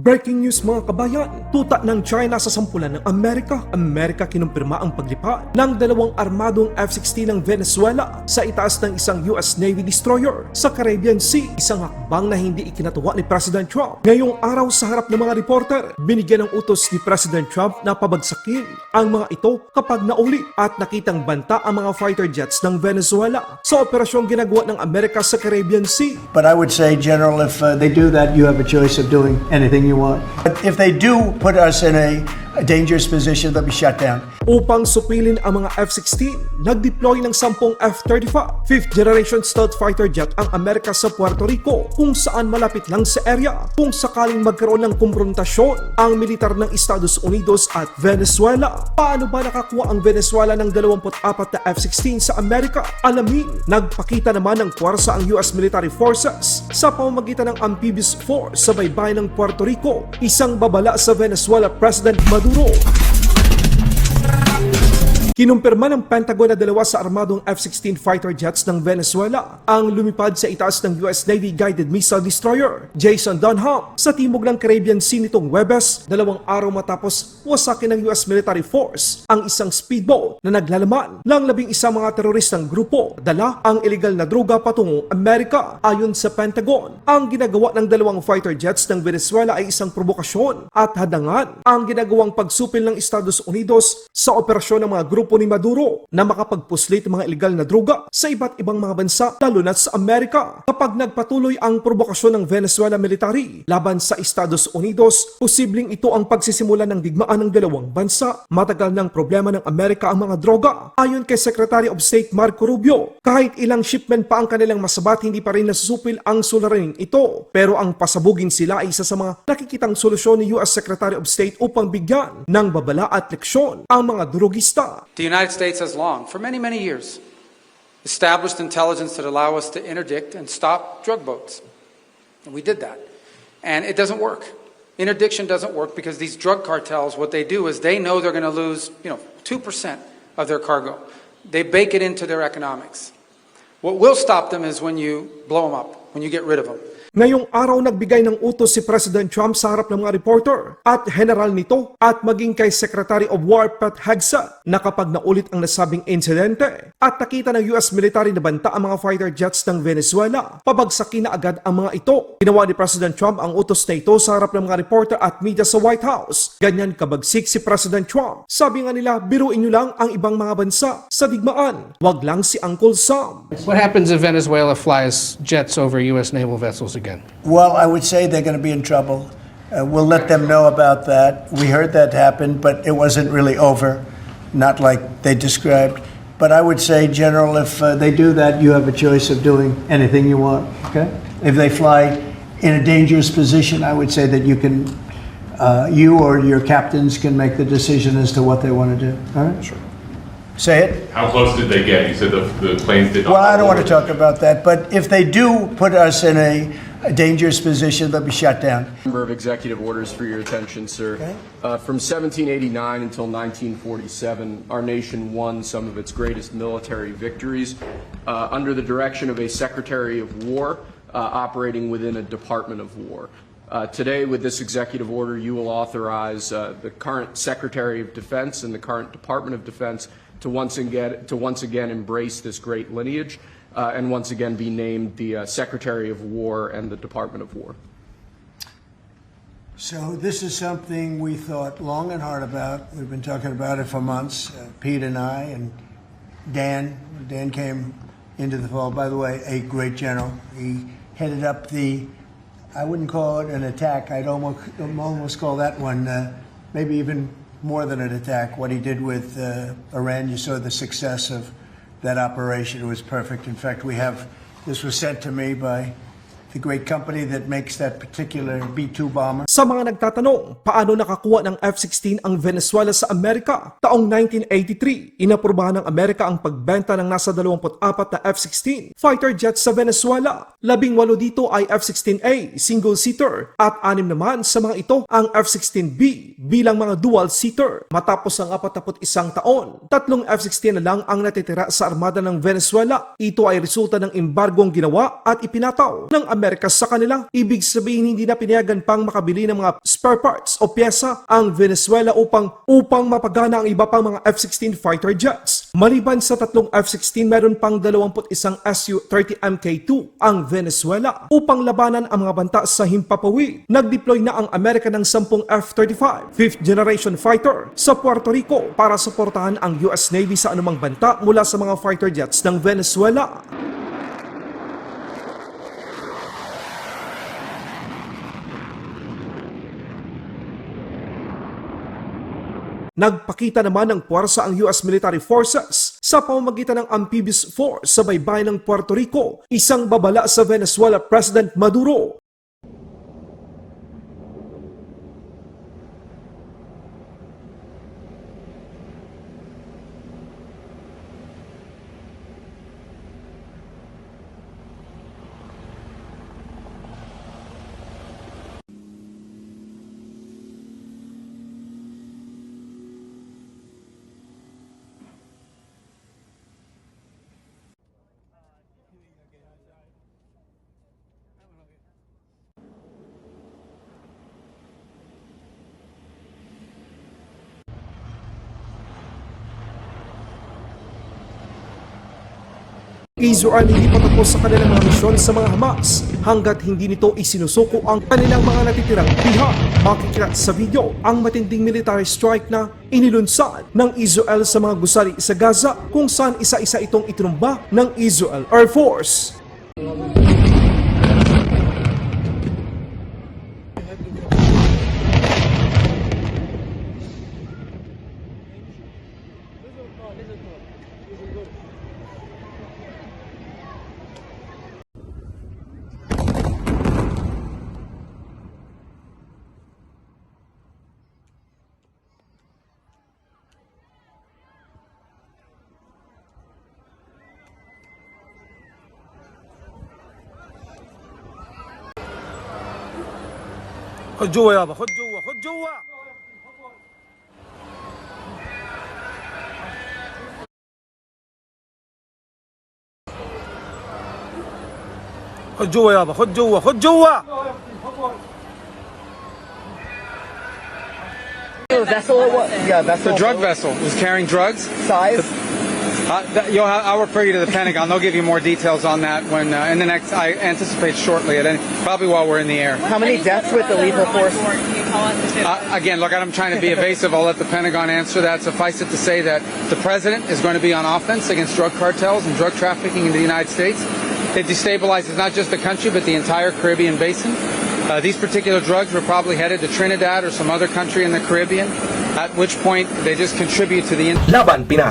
Breaking news mga kabayan, tuta ng China sa sampulan ng Amerika. Amerika kinumpirma ang paglipad ng dalawang armadong F-16 ng Venezuela sa itaas ng isang US Navy destroyer sa Caribbean Sea. Isang hakbang na hindi ikinatuwa ni President Trump. Ngayong araw sa harap ng mga reporter, binigyan ng utos ni President Trump na pabagsakin ang mga ito kapag nauli at nakitang banta ang mga fighter jets ng Venezuela sa operasyong ginagawa ng Amerika sa Caribbean Sea. But I would say, General, if uh, they do that, you have a choice of doing anything you want. But if they do put us in a, a dangerous position, they'll be shut down. Upang supilin ang mga F-16, nag-deploy ng 10 F-35, 5th generation stealth fighter jet ang Amerika sa Puerto Rico kung saan malapit lang sa area kung sakaling magkaroon ng kumprontasyon ang militar ng Estados Unidos at Venezuela. Paano ba nakakuha ang Venezuela ng 24 na F-16 sa Amerika? Alamin, nagpakita naman ng kwarsa ang US military forces sa pamamagitan ng amphibious force sa baybayin ng Puerto Rico, isang babala sa Venezuela President Maduro. たど Kinumpirma ng Pentagon na dalawa sa armadong F-16 fighter jets ng Venezuela ang lumipad sa itaas ng US Navy Guided Missile Destroyer Jason Dunham sa timog ng Caribbean Sea nitong Webes, dalawang araw matapos wasakin ng US Military Force ang isang speedboat na naglalaman ng labing isang mga teroristang grupo dala ang illegal na droga patungong Amerika. Ayon sa Pentagon, ang ginagawa ng dalawang fighter jets ng Venezuela ay isang provokasyon at hadangan ang ginagawang pagsupil ng Estados Unidos sa operasyon ng mga grupo ni Maduro na makapagpuslit mga ilegal na droga sa iba't ibang mga bansa lalo na sa Amerika. Kapag nagpatuloy ang provokasyon ng Venezuela military laban sa Estados Unidos, posibleng ito ang pagsisimula ng digmaan ng dalawang bansa. Matagal ng problema ng Amerika ang mga droga. Ayon kay Secretary of State Marco Rubio, kahit ilang shipment pa ang kanilang masabat, hindi pa rin nasusupil ang suliranin ito. Pero ang pasabugin sila ay isa sa mga nakikitang solusyon ni US Secretary of State upang bigyan ng babala at leksyon ang mga drogista. The United States has long, for many, many years, established intelligence that allow us to interdict and stop drug boats. And we did that. And it doesn't work. Interdiction doesn't work because these drug cartels, what they do is they know they're going to lose, you know, 2% of their cargo. They bake it into their economics. What will stop them is when you blow them up, when you get rid of them. Ngayong araw nagbigay ng utos si President Trump sa harap ng mga reporter at general nito at maging kay Secretary of War Pat Hagsa na kapag naulit ang nasabing insidente at nakita ng US military na banta ang mga fighter jets ng Venezuela, pabagsakin na agad ang mga ito. Ginawa ni President Trump ang utos na ito sa harap ng mga reporter at media sa White House. Ganyan kabagsik si President Trump. Sabi nga nila, biruin nyo lang ang ibang mga bansa sa digmaan. Wag lang si Uncle Sam. What happens if Venezuela flies jets over U.S. naval vessels again? Well, I would say they're going to be in trouble. Uh, we'll let them know about that. We heard that happen, but it wasn't really over, not like they described. But I would say, General, if uh, they do that, you have a choice of doing anything you want. Okay? If they fly in a dangerous position, I would say that you can, uh, you or your captains can make the decision as to what they want to do. All right? Sure. Say it. How close did they get? You said the, the planes did not. Well, I don't want to talk about that, but if they do put us in a, a dangerous position, they'll be shut down. Number of executive orders for your attention, sir. Okay. Uh, from 1789 until 1947, our nation won some of its greatest military victories uh, under the direction of a Secretary of War uh, operating within a Department of War. Uh, today, with this executive order, you will authorize uh, the current Secretary of Defense and the current Department of Defense to once again to once again embrace this great lineage uh, and once again be named the uh, Secretary of War and the Department of War. So this is something we thought long and hard about. We've been talking about it for months, uh, Pete and I, and Dan. Dan came into the fold. By the way, a great general. He headed up the, I wouldn't call it an attack. I'd almost, almost call that one uh, maybe even more than an attack. What he did with uh, Iran, you saw the success of that operation. Was perfect. In fact, we have, this was sent to me by the great company that makes that particular B-2 bomber. Sa mga nagtatanong, paano nakakuha ng F-16 ang Venezuela sa Amerika? Taong 1983, inaprubahan ng Amerika ang pagbenta ng nasa 24 na F-16 fighter jets sa Venezuela. Labing walo dito ay F-16A, single-seater, at anim naman sa mga ito ang F-16B bilang mga dual-seater. Matapos ang 41 taon, tatlong F-16 na lang ang natitira sa armada ng Venezuela. Ito ay resulta ng embargong ginawa at ipinataw ng Amerika sa kanila. Ibig sabihin hindi na pinayagan pang makabili ng mga spare parts o pyesa ang Venezuela upang upang mapagana ang iba pang mga F-16 fighter jets. Maliban sa tatlong F-16, meron pang 21 Su-30 Mk2 ang Venezuela upang labanan ang mga banta sa himpapawid. Nag-deploy na ang Amerika ng 10 F-35, 5th generation fighter sa Puerto Rico para suportahan ang US Navy sa anumang banta mula sa mga fighter jets ng Venezuela. Nagpakita naman ng puwersa ang US Military Forces sa pamamagitan ng amphibious force sa baybayin ng Puerto Rico, isang babala sa Venezuela President Maduro. Israel hindi pa tapos sa kanilang mga misyon sa mga Hamas hanggat hindi nito isinusuko ang kanilang mga natitirang bihag. Makikita sa video ang matinding military strike na inilunsad ng Israel sa mga gusali sa Gaza kung saan isa-isa itong itinumba ng Israel Air Force. خد جوا يابا خد جوا خد جوا خد جوا يابا خد جوا خد جوا vessel or what? Yeah, vessel. The drug vessel was carrying drugs. size. uh, that, you'll have, I'll refer you to the Pentagon. They'll give you more details on that when uh, in the next. I anticipate shortly, at any, probably while we're in the air. How many deaths with the lethal force? Uh, again, look, I'm trying to be evasive. I'll let the Pentagon answer that. Suffice it to say that the president is going to be on offense against drug cartels and drug trafficking in the United States. It destabilizes not just the country, but the entire Caribbean basin. Uh, these particular drugs were probably headed to Trinidad or some other country in the Caribbean, at which point they just contribute to the Laban Pinas.